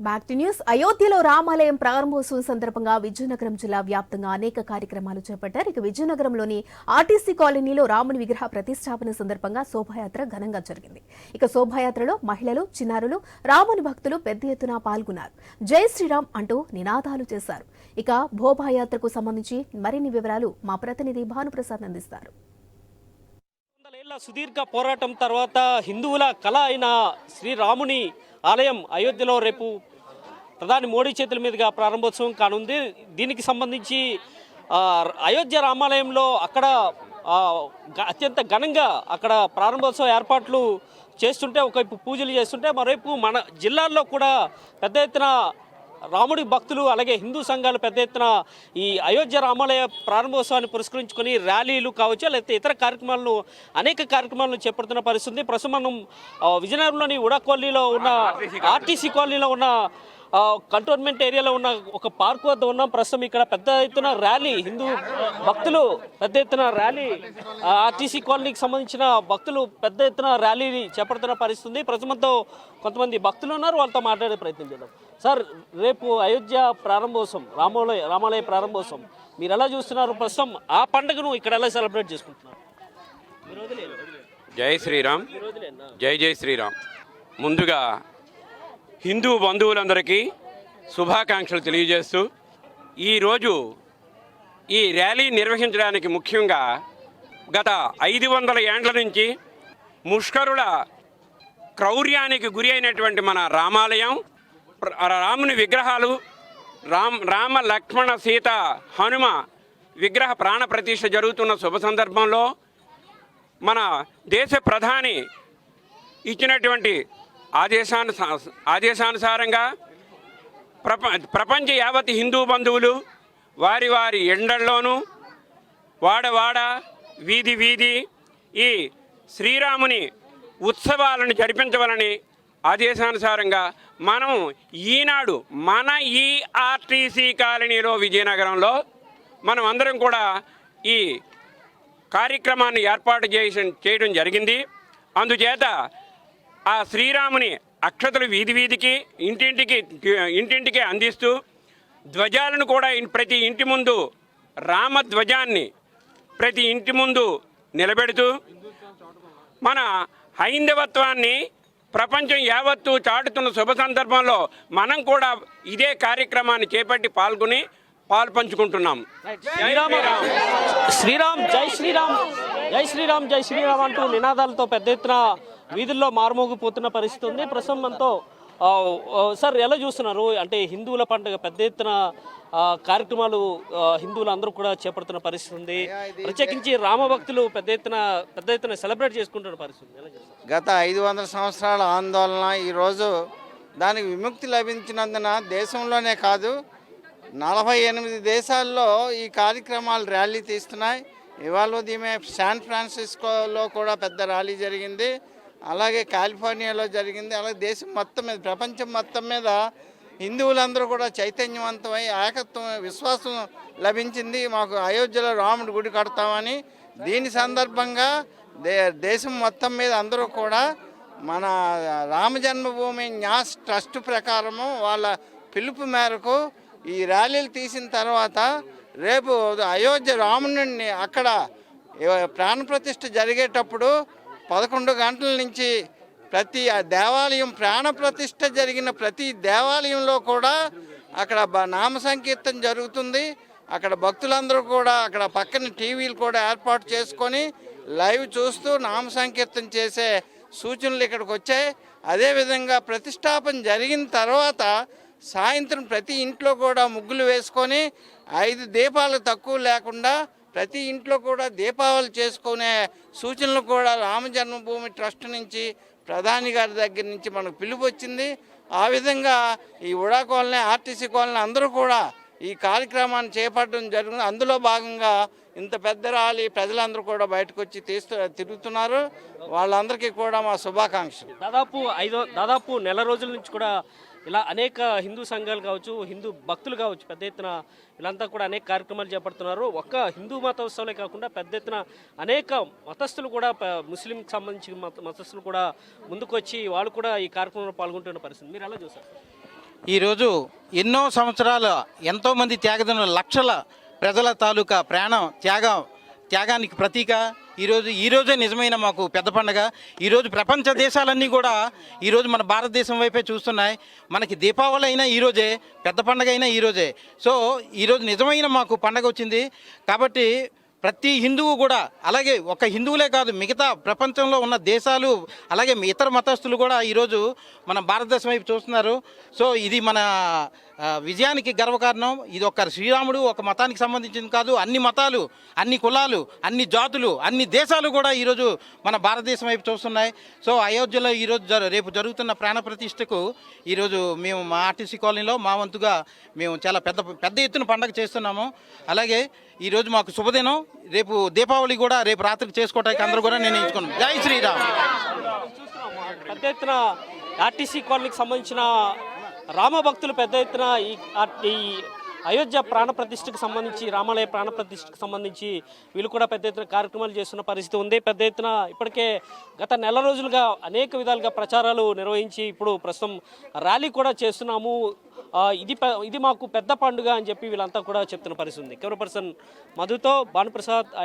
Back to news అయోధ్యలో రామాలయం ప్రారంభోత్సవం సందర్భంగా విజయనగరం జిల్లా వ్యాప్తంగా అనేక కార్యక్రమాలు చేపట్టారు. ఇక విజయనగరంలోని ఆర్టీసీ కాలనీలో రాముని విగ్రహ ప్రతిష్టాపన సందర్భంగా శోభాయాత్ర ఘనంగా జరిగింది. ఇక శోభాయాత్రలో మహిళలు చిన్నారులు రాముని భక్తులు పెద్ద ఎత్తున పాల్గొన్నారు. జై శ్రీరామ్ అంటూ నినాదాలు చేశారు. ఇక భోభాయాత్రకు సంబంధించి మరిన్ని వివరాలు మా ప్రతినిధి భానుప్రసాద్ అందిస్తారు. సుదీర్ఘ పోరాటం తర్వాత హిందువుల కళ అయిన శ్రీరాముని ఆలయం అయోధ్యలో రేపు ప్రధాని మోడీ చేతుల మీదుగా ప్రారంభోత్సవం కానుంది. దీనికి సంబంధించి అయోధ్య రామాలయంలో అక్కడ అత్యంత ఘనంగా అక్కడ ప్రారంభోత్సవ ఏర్పాట్లు చేస్తుంటే ఒకవైపు పూజలు చేస్తుంటే మరోవైపు మన జిల్లాల్లో కూడా పెద్ద ఎత్తున రాముడి భక్తులు అలాగే హిందూ సంఘాలు పెద్ద ఎత్తున ఈ అయోధ్య రామాలయ ప్రారంభోత్సవాన్ని పురస్కరించుకొని ర్యాలీలు కావచ్చు లేకపోతే ఇతర కార్యక్రమాలను అనేక కార్యక్రమాలను చేపడుతున్న పరిస్థితి. ప్రస్తుతం మనం విజయనగరంలోని ఉడా కాలనీలో ఉన్న ఆర్టీసీ కాలనీలో ఉన్న కంటోన్మెంట్ ఏరియాలో ఉన్న ఒక పార్క్ వద్ద ఉన్నాం. ప్రస్తుతం ఇక్కడ పెద్ద ఎత్తున ర్యాలీ హిందూ భక్తులు పెద్ద ఎత్తున ర్యాలీ ఆర్టీసీ కాలనీకి సంబంధించిన భక్తులు పెద్ద ఎత్తున ర్యాలీని చేపడుతున్న పరిస్థితి ప్రస్తుతంతో కొంతమంది భక్తులు ఉన్నారు వాళ్ళతో మాట్లాడే ప్రయత్నం చేద్దాం. సార్ రేపు అయోధ్య ప్రారంభోత్సవం రామాలయ రామాలయ ప్రారంభోత్సవం. మీరు ఎలా చూస్తున్నారు ప్రస్తుతం? ఆ పండుగను ఇక్కడ ఎలా సెలబ్రేట్ చేసుకుంటున్నారు. జై శ్రీరామ్? జై జై శ్రీరామ్. ముందుగా హిందూ బంధువులందరికీ శుభాకాంక్షలు తెలియజేస్తూ ఈరోజు ఈ ర్యాలీ నిర్వహించడానికి ముఖ్యంగా గత ఐదు వందల ఏండ్ల నుంచి ముష్కరుల క్రౌర్యానికి గురి అయినటువంటి మన రామాలయం రాముని విగ్రహాలు రామ్ రామ లక్ష్మణ సీత హనుమ విగ్రహ ప్రాణ ప్రతిష్ఠ జరుగుతున్న శుభ సందర్భంలో మన దేశ ప్రధాని ఇచ్చినటువంటి ఆదేశాను ఆదేశానుసారంగా ప్రప ప్రపంచ యావత్ హిందూ బంధువులు వారి వారి ఎండల్లోనూ వాడవాడ వీధి వీధి ఈ శ్రీరాముని ఉత్సవాలను జరిపించవలని ఆదేశానుసారంగా మనం ఈనాడు మన ఈ ఆర్టీసీ కాలనీలో విజయనగరంలో మనం అందరం కూడా ఈ కార్యక్రమాన్ని ఏర్పాటు చేసి చేయడం జరిగింది. అందుచేత ఆ శ్రీరాముని అక్షతలు వీధి వీధికి ఇంటింటికి ఇంటింటికి అందిస్తూ ధ్వజాలను కూడా ప్రతి ఇంటి ముందు రామ ధ్వజాన్ని ప్రతి ఇంటి ముందు నిలబెడుతూ మన హైందవత్వాన్ని ప్రపంచం యావత్తు చాటుతున్న శుభ సందర్భంలో మనం కూడా ఇదే కార్యక్రమాన్ని చేపట్టి పాల్గొని పాలు పంచుకుంటున్నాం. శ్రీరామ శ్రీరామ్ జై శ్రీరామ్. జై శ్రీరామ్ జై శ్రీరామ్ అంటూ నినాదాలతో పెద్ద ఎత్తున వీధుల్లో మారుమోగిపోతున్న పరిస్థితి ఉంది. ప్రస్తుతం మనతో సార్ ఎలా చూస్తున్నారు? అంటే హిందువుల పండుగ పెద్ద ఎత్తున కార్యక్రమాలు హిందువులు అందరూ కూడా చేపడుతున్న పరిస్థితి ఉంది. ప్రత్యేకించి రామభక్తులు పెద్ద ఎత్తున పెద్ద ఎత్తున సెలబ్రేట్ చేసుకుంటున్న పరిస్థితి గత ఐదు వందల సంవత్సరాల ఆందోళన ఈరోజు దానికి విముక్తి లభించినందున దేశంలోనే కాదు నలభై ఎనిమిది దేశాల్లో ఈ కార్యక్రమాలు ర్యాలీ తీస్తున్నాయి. ఇవాళ ఉదయమే శాన్ ఫ్రాన్సిస్కోలో కూడా పెద్ద ర్యాలీ జరిగింది. అలాగే కాలిఫోర్నియాలో జరిగింది. అలాగే దేశం మొత్తం మీద ప్రపంచం మొత్తం మీద హిందువులందరూ కూడా చైతన్యవంతమై ఏకత్వం విశ్వాసం లభించింది. మాకు అయోధ్యలో రాముడి గుడి కడతామని దీని సందర్భంగా దే దేశం మొత్తం మీద అందరూ కూడా మన రామ జన్మభూమి న్యాస్ ట్రస్ట్ ప్రకారము వాళ్ళ పిలుపు మేరకు ఈ ర్యాలీలు తీసిన తర్వాత రేపు అయోధ్య రాముని అక్కడ ప్రాణప్రతిష్ఠ జరిగేటప్పుడు పదకొండు గంటల నుంచి ప్రతి ఆ దేవాలయం ప్రాణప్రతిష్ఠ జరిగిన ప్రతి దేవాలయంలో కూడా అక్కడ నామ సంకీర్తన జరుగుతుంది. అక్కడ భక్తులందరూ కూడా అక్కడ పక్కన టీవీలు కూడా ఏర్పాటు చేసుకొని లైవ్ చూస్తూ నామ సంకీర్తన చేసే సూచనలు ఇక్కడికి వచ్చాయి. అదేవిధంగా ప్రతిష్టాపన జరిగిన తర్వాత సాయంత్రం ప్రతి ఇంట్లో కూడా ముగ్గులు వేసుకొని ఐదు దీపాలు తక్కువ లేకుండా ప్రతి ఇంట్లో కూడా దీపావళి చేసుకునే సూచనలు కూడా రామ జన్మభూమి ట్రస్ట్ నుంచి ప్రధాని గారి దగ్గర నుంచి మనకు పిలుపు వచ్చింది. ఆ విధంగా ఈ ఉడా కాలనీ ఆర్టీసీ కాలనీ అందరూ కూడా ఈ కార్యక్రమాన్ని చేపట్టడం జరుగుతుంది అందులో భాగంగా ఇంత పెద్ద ర్యాలీ ప్రజలందరూ కూడా బయటకు వచ్చి తీస్తూ తిరుగుతున్నారు. వాళ్ళందరికీ కూడా మా శుభాకాంక్షలు. దాదాపు ఐదో దాదాపు నెల రోజుల నుంచి కూడా ఇలా అనేక హిందూ సంఘాలు కావచ్చు హిందూ భక్తులు కావచ్చు పెద్ద ఎత్తున వీళ్ళంతా కూడా అనేక కార్యక్రమాలు చేపడుతున్నారు. ఒక్క హిందూ మతోత్సవాలే కాకుండా పెద్ద ఎత్తున అనేక మతస్థులు కూడా ముస్లింకి సంబంధించిన మత మతస్థులు కూడా ముందుకొచ్చి వాళ్ళు కూడా ఈ కార్యక్రమంలో పాల్గొంటున్న పరిస్థితి. మీరు ఎలా చూసారు ఈరోజు ఎన్నో సంవత్సరాల ఎంతోమంది త్యాగదనులు లక్షల ప్రజల తాలూకా ప్రాణం త్యాగం త్యాగానికి ప్రతీక. ఈరోజు ఈరోజే నిజమైన మాకు పెద్ద పండగ. ఈరోజు ప్రపంచ దేశాలన్నీ కూడా ఈరోజు మన భారతదేశం వైపే చూస్తున్నాయి. మనకి దీపావళి అయినా ఈరోజే పెద్ద పండగ అయినా ఈరోజే సో ఈరోజు నిజమైన మాకు పండగ వచ్చింది. కాబట్టి ప్రతి హిందువు కూడా అలాగే ఒక హిందువులే కాదు మిగతా ప్రపంచంలో ఉన్న దేశాలు అలాగే ఇతర మతస్థులు కూడా ఈరోజు మన భారతదేశం వైపు చూస్తున్నారు. సో ఇది మన విజయానికి గర్వకారణం. ఇది ఒక శ్రీరాముడు ఒక మతానికి సంబంధించింది కాదు. అన్ని మతాలు అన్ని కులాలు అన్ని జాతులు అన్ని దేశాలు కూడా ఈరోజు మన భారతదేశం వైపు చూస్తున్నాయి. సో అయోధ్యలో ఈరోజు జరు రేపు జరుగుతున్న ప్రాణ ప్రతిష్టకు ఈరోజు మేము మా ఆర్టీసీ కాలనీలో మా వంతుగా మేము చాలా పెద్ద పెద్ద ఎత్తున పండగ చేస్తున్నాము. అలాగే ఈరోజు మాకు శుభదినం. రేపు దీపావళి కూడా రేపు రాత్రికి చేసుకోవడానికి అందరూ కూడా నేను జై శ్రీరామ్. పెద్ద ఎత్తున ఆర్టీసీ కాలనీకి సంబంధించిన రామభక్తులు పెద్ద ఎత్తున ఈ ఈ అయోధ్య ప్రాణప్రతిష్ఠకు సంబంధించి రామాలయ ప్రాణప్రతిష్ఠకు సంబంధించి వీళ్ళు కూడా పెద్ద ఎత్తున కార్యక్రమాలు చేస్తున్న పరిస్థితి ఉంది. పెద్ద ఎత్తున ఇప్పటికే గత నెల రోజులుగా అనేక విధాలుగా ప్రచారాలు నిర్వహించి ఇప్పుడు ప్రస్తుతం ర్యాలీ కూడా చేస్తున్నాము. ఇది ఇది మాకు పెద్ద పండుగ అని చెప్పి వీళ్ళంతా కూడా చెప్తున్న పరిస్థితి ఉంది. కెమెరా పర్సన్ మధుతో భానుప్రసాద్ ఐ